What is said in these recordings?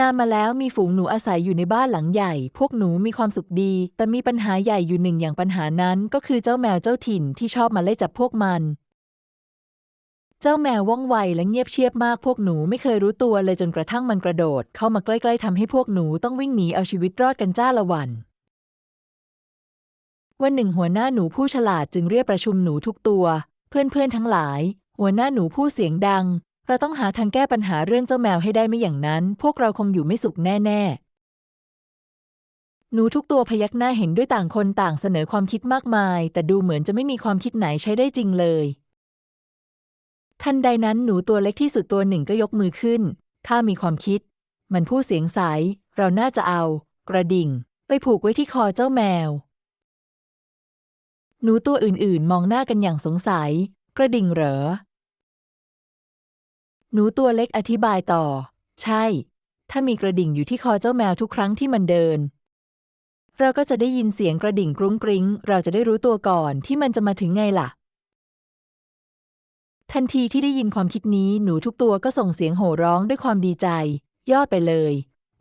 นานมาแล้วมีฝูงหนูอาศัยอยู่ในบ้านหลังใหญ่ พวกหนูมีความสุขดี แต่มีปัญหาใหญ่อยู่หนึ่งอย่างปัญหานั้น ก็คือเจ้าแมวเจ้าถิ่นที่ชอบมาไล่จับพวกมัน เจ้าแมวว่องไวและเงียบเชียบมากพวกหนูไม่เคยรู้ตัวเลยจนกระทั่งมันกระโดด เข้ามาใกล้ๆทำให้พวกหนูต้องวิ่งหนีเอาชีวิตรอดกันจ้าละวัน วันหนึ่งหัวหน้าหนูผู้ฉลาดจึงเรียกประชุมหนูทุกตัว เพื่อนๆทั้งหลาย หัวหน้าหนูผู้เสียงดัง เราต้องหาทางแก้ปัญหาเรื่องเจ้าแมวให้ได้ไม่อย่างนั้น พวกเราคงอยู่ไม่สุขแน่ๆ หนูทุกตัวพยักหน้าเห็นด้วยต่างคนต่างเสนอความคิดมากมาย แต่ดูเหมือนจะไม่มีความคิดไหนใช้ได้จริงเลย ทันใดนั้นหนูตัวเล็กที่สุดตัวหนึ่งก็ยกมือขึ้น ข้ามีความคิด มันพูดเสียงใส เราน่าจะเอา กระดิ่ง ไปผูกไว้ที่คอเจ้าแมว หนูตัวอื่นๆ มองหน้ากันอย่างสงสัย กระดิ่งเหรอ หนูตัวเล็กอธิบายต่อ ใช่ ถ้ามีกระดิ่งอยู่ที่คอเจ้าแมวทุกครั้งที่มันเดิน เราก็จะได้ยินเสียงกระดิ่งกรุ้งกริ้ง เราจะได้รู้ตัวก่อนที่มันจะมาถึงไงล่ะ ทันทีที่ได้ยินความคิดนี้หนูทุกตัวก็ส่งเสียงโห่ร้องด้วยความดีใจ ยอดไปเลย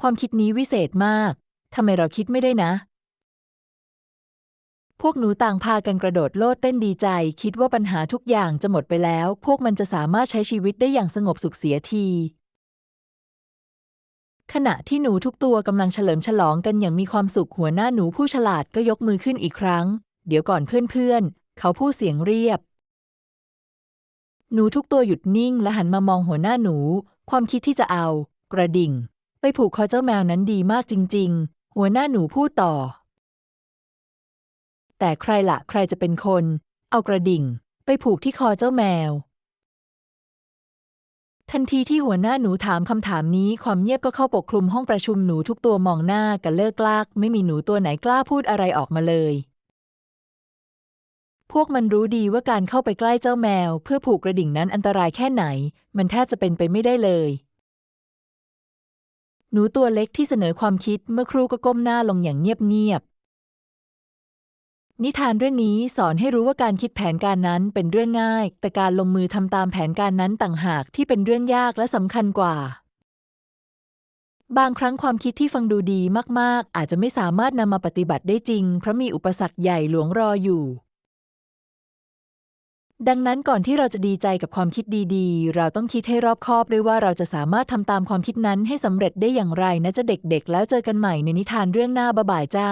ความคิดนี้วิเศษมากทำไมเราคิดไม่ได้นะ พวกหนูต่างพากันกระโดดโลดเต้นดีใจ คิดว่าปัญหาทุกอย่างจะหมดไปแล้ว พวกมันจะสามารถใช้ชีวิตได้อย่างสงบสุขเสียที ขณะที่หนูทุกตัวกำลังเฉลิมฉลองกันอย่างมีความสุขหัวหน้าหนูผู้ฉลาดก็ยกมือขึ้นอีกครั้ง เดี๋ยวก่อนเพื่อนๆเขาพูดเสียงเรียบ หนูทุกตัวหยุดนิ่งและหันมามองหัวหน้าหนู ความคิดที่จะเอา กระดิ่ง ไปผูกคอเจ้าแมวนั้นดีมากจริง ๆ หัวหน้าหนูพูดต่อ แต่ใครละใครจะเป็นคน เอากระดิ่ง ไปผูกที่คอเจ้าแมว ทันทีที่หัวหน้าหนูถามคำถามนี้ความเงียบก็เข้าปกคลุมห้องประชุมหนูทุกตัวมองหน้ากันเลิกลาก ไม่มีหนูตัวไหนกล้าพูดอะไรออกมาเลย พวกมันรู้ดีว่าการเข้าไปใกล้เจ้าแมว เพื่อผูกกระดิ่งนั้นอันตรายแค่ไหน มันแทบจะเป็นไปไม่ได้เลยหนูตัวเล็กที่เสนอความคิดเมื่อครูก็ก้มหน้าลงอย่างเงียบ นิทานเรื่องนี้สอนให้รู้ว่าการคิดแผนการนั้นเป็นเรื่องง่าย แต่การลงมือทำตามแผนการนั้นต่างหากที่เป็นเรื่องยากและสำคัญกว่า บางครั้งความคิดที่ฟังดูดีมาก ๆ อาจจะไม่สามารถนำมาปฏิบัติได้จริง เพราะมีอุปสรรคใหญ่หลวงรออยู่ ดังนั้นก่อนที่เราจะดีใจกับความคิดดีๆ เราต้องคิดให้รอบคอบด้วยว่าเราจะสามารถทำตามความคิดนั้นให้สำเร็จได้อย่างไรนะจะเด็กๆ แล้วเจอกันใหม่ในนิทานเรื่องหน้าบ๊ายบายจ้า